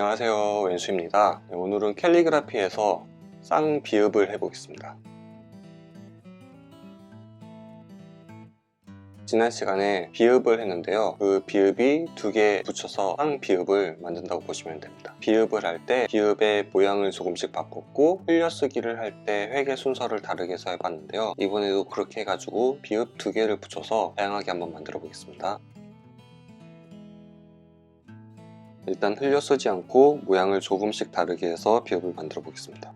안녕하세요 왼수입니다. 네, 오늘은 캘리그라피에서 쌍비읍을 해보겠습니다. 지난 시간에 비읍을 했는데요. 그 비읍이 두 개 붙여서 쌍비읍을 만든다고 보시면 됩니다. 비읍을 할 때 비읍의 모양을 조금씩 바꿨고 흘려쓰기를 할 때 회계 순서를 다르게 해서 해봤는데요. 이번에도 그렇게 해가지고 비읍 두 개를 붙여서 다양하게 한번 만들어 보겠습니다 일단 흘려 쓰지 않고 모양을 조금씩 다르게 해서 비읍을 만들어 보겠습니다.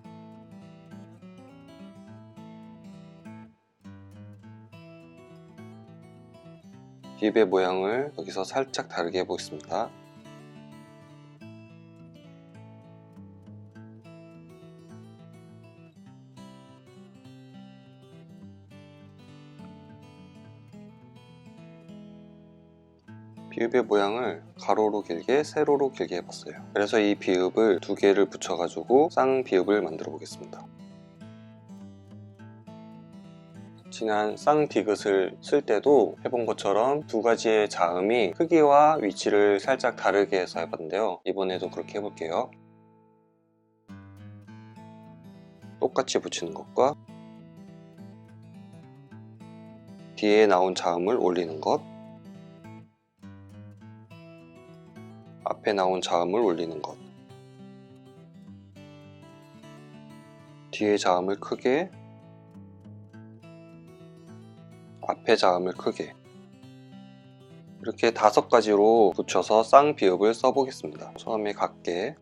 비읍의 모양을 여기서 살짝 다르게 해보겠습니다. 비읍의 모양을 가로로 길게 세로로 길게 해봤어요. 그래서 이 비읍을 두 개를 붙여가지고 쌍비읍을 만들어 보겠습니다. 지난 쌍디귿을 쓸 때도 해본 것처럼 두 가지의 자음이 크기와 위치를 살짝 다르게 해서 해봤는데요. 이번에도 그렇게 해볼게요. 똑같이 붙이는 것과 뒤에 나온 자음을 올리는 것 앞에 나온 자음을 올리는 것. 뒤에 자음을 크게 앞에 자음을 크게. 이렇게 다섯 가지로 붙여서 쌍비읍을 써보겠습니다. 처음에 같게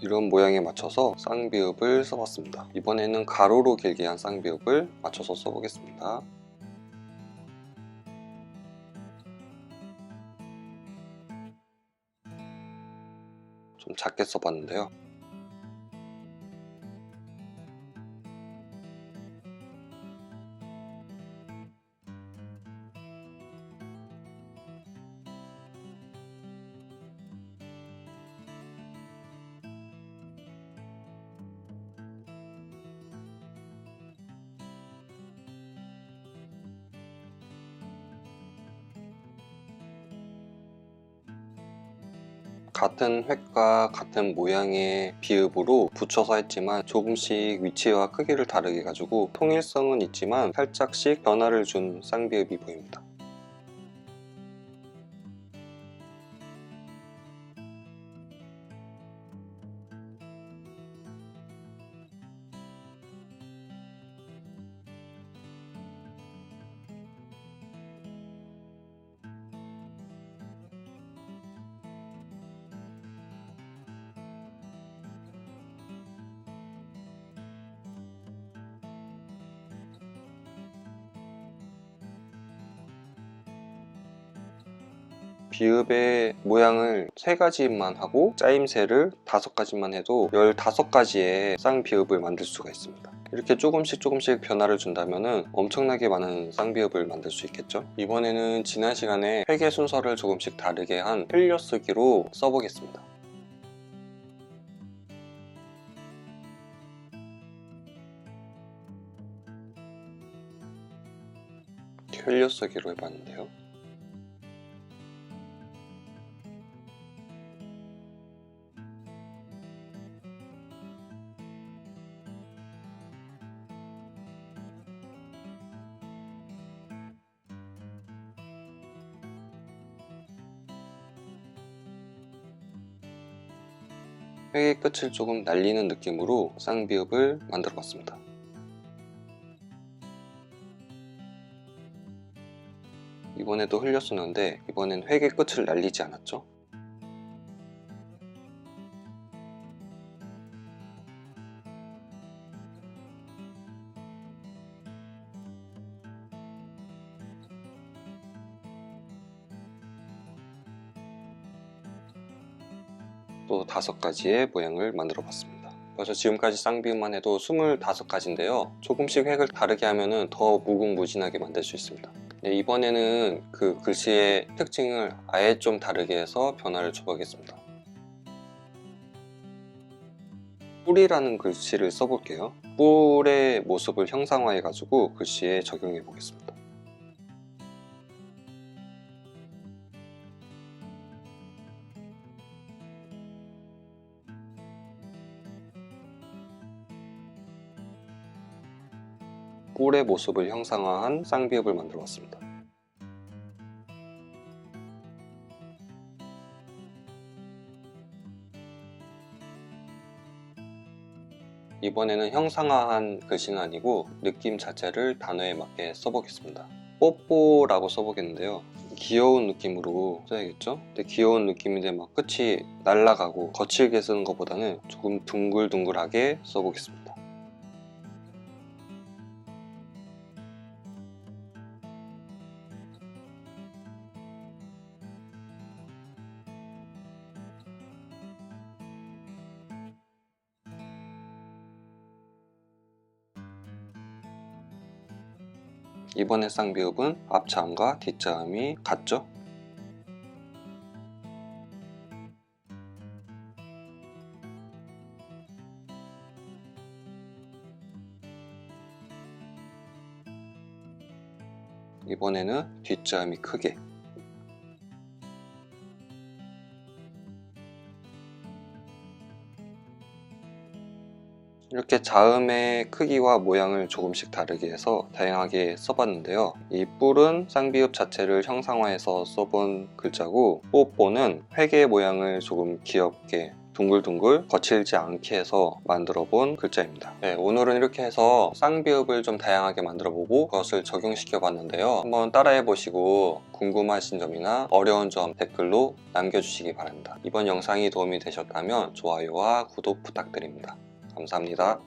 이런 모양에 맞춰서 쌍비읍을 써봤습니다. 이번에는 가로로 길게 한 쌍비읍을 맞춰서 써보겠습니다. 좀 작게 써봤는데요. 같은 획과 같은 모양의 비읍으로 붙여서 했지만 조금씩 위치와 크기를 다르게 가지고 통일성은 있지만 살짝씩 변화를 준 쌍비읍이 보입니다. 비읍의 모양을 세 가지만 하고 짜임새를 다섯 가지만 해도 15가지의 쌍비읍을 만들 수가 있습니다. 이렇게 조금씩 조금씩 변화를 준다면 엄청나게 많은 쌍비읍을 만들 수 있겠죠? 이번에는 지난 시간에 회계 순서를 조금씩 다르게 한 흘려쓰기로 써보겠습니다. 흘려쓰기로 해봤는데요. 획의 끝을 조금 날리는 느낌으로 쌍비읍을 만들어 봤습니다. 이번에도 흘려 쓰는데 이번엔 획의 끝을 날리지 않았죠? 또 다섯 가지의 모양을 만들어 봤습니다. 그래서 지금까지 쌍비음만 해도 25가지인데요. 조금씩 획을 다르게 하면 더 무궁무진하게 만들 수 있습니다. 네, 이번에는 그 글씨의 특징을 아예 좀 다르게 해서 변화를 줘보겠습니다. 뿔이라는 글씨를 써볼게요. 뿔의 모습을 형상화해가지고 글씨에 적용해 보겠습니다. 뿔의 모습을 형상화한 쌍비읍을 만들어 봤습니다. 이번에는 형상화한 글씨는 아니고 느낌 자체를 단어에 맞게 써보겠습니다. 뽀뽀라고 써보겠는데요. 귀여운 느낌으로 써야겠죠? 근데 귀여운 느낌인데 막 끝이 날아가고 거칠게 쓰는 것보다는 조금 둥글둥글하게 써보겠습니다. 이번에 쌍비읍은 앞자음과 뒷자음이 같죠? 이번에는 뒷자음이 크게 이렇게 자음의 크기와 모양을 조금씩 다르게 해서 다양하게 써봤는데요. 이 뿔은 쌍비읍 자체를 형상화해서 써본 글자고 뽀뽀는 회계 모양을 조금 귀엽게 둥글둥글 거칠지 않게 해서 만들어 본 글자입니다. 네, 오늘은 이렇게 해서 쌍비읍을 좀 다양하게 만들어 보고 그것을 적용시켜 봤는데요. 한번 따라해 보시고 궁금하신 점이나 어려운 점 댓글로 남겨주시기 바랍니다. 이번 영상이 도움이 되셨다면 좋아요와 구독 부탁드립니다. 감사합니다.